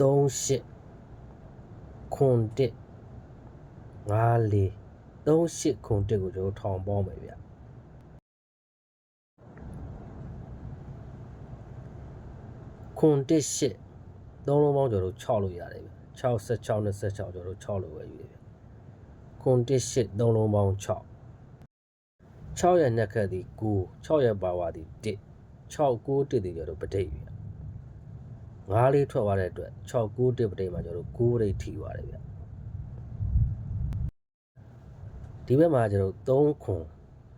38ခွန်1 54 38ခွန်1ကိုကျွန်တော်ထောင်ပေါင်းမယ်ဗျခွန်1 8သုံးလုံးပေါင်းကျွန်တော်တို့6လို့ရတယ်ဗျ66 26ကျွန်တော်တို့6လို့ပဲယူတယ်ဗျခွန်1 8သုံးလုံးပေါင်း6 6ရဲ့နှက်ခတ်သည်9 6ရဲ့ပါဝါသည်1 6 9 1သည်ကျွန်တော်တို့ပဋိဗျ ငါးလေးထွက်သွားတဲ့အတွက်6 9 1ပဋိမှာကျွန်တော်တို့9ပဋိထိသွားတယ်ဗျဒီဘက်မှာကျွန်တော်3ခွန်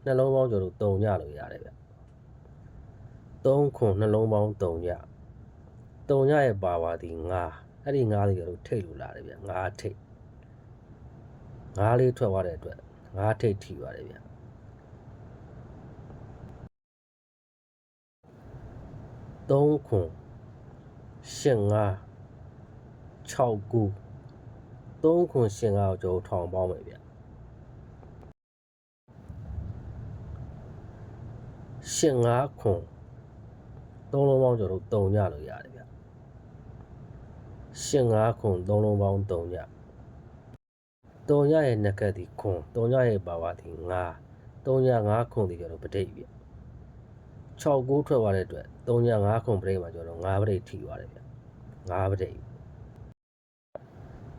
နှလုံးပေါင်းကျွန်တော်တို့3ညလို့ရတယ်ဗျ3ခွန်နှလုံးပေါင်း3ည3ညရဲ့ပါဝါသည်9အဲ့ဒီ9လေးကျွန်တော်တို့ထိတ်လို့လာတယ်ဗျ9ထိတ်9လေးထွက်သွားတဲ့အတွက်9ထိတ်ထိသွားတယ်ဗျ3ခွန် 8 5 6 9 3ခွန်8 5ကိုကျွန်တော်ထောင်ပေါင်းမယ်ဗျ8 5ခွန်3လုံးပေါင်းကျွန်တော်တို့3ညလို့ရတယ်ဗျ8 5ခွန်3လုံးပေါင်း3ည3ညရဲ့နှက်ကတ်ဒီခွန်3ညရဲ့ပါဝါဒီ9 3ည5ခွန်ဒီကျွန်တော်ပဋိဗျ 6 9ထွက်သွားတဲ့အတွက်3ည5ခွန်ပဋိမှာကျွန်တော်5ပဋိထိသွားတယ်ဗျ5ပဋိ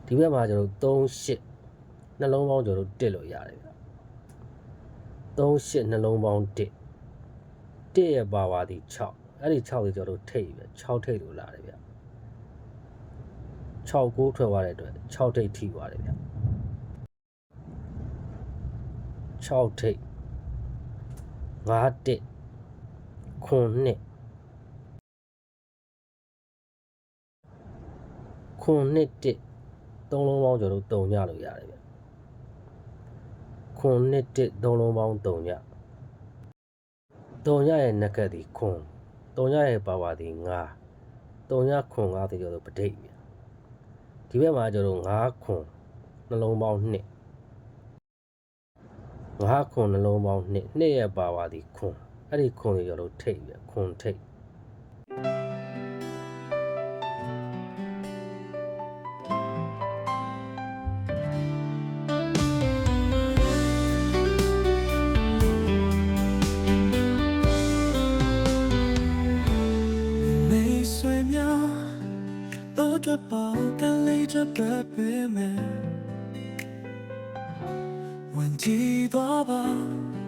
ဒီဘက်မှာကျွန်တော်3 8နှလုံးပေါင်းကျွန်တော်တက်လို့ရတယ်ဗျ3 8နှလုံးပေါင်း1 1ရဲ့ပါဝါဒီ6အဲ့ဒီ6ကိုကျွန်တော်ထိတ်ပဲ6ထိတ်လို့လာတယ်ဗျ6 9ထွက်သွားတဲ့အတွက်6ထိတ်ထိသွားတယ်ဗျ6ထိတ်5တက် ခွန်နှစ်ခွန်နှစ်တက်သုံးလုံးပေါင်းကျွန်တော်တုံညလို့ရတယ်ဗျခွန်နှစ်တက်သုံးလုံးပေါင်းတုံညတုံညရဲ့နက်ကတ်ဒီခွန်တုံညရဲ့ပါဝါဒီ9တုံညခွန်9ဒီကျွန်တော်ပဋိဗျဒီဘက်မှာကျွန်တော်9ခွန်နှလုံးပေါင်း2 9ခွန်နှလုံးပေါင်း2နှစ်ရဲ့ပါဝါဒီခွန် အဲ့ဒီခွန်ကိုကျွန်တော်ထိတ်ပြခွန်ထိတ် 没睡眠，搂着抱干累着的背面，问题多吧，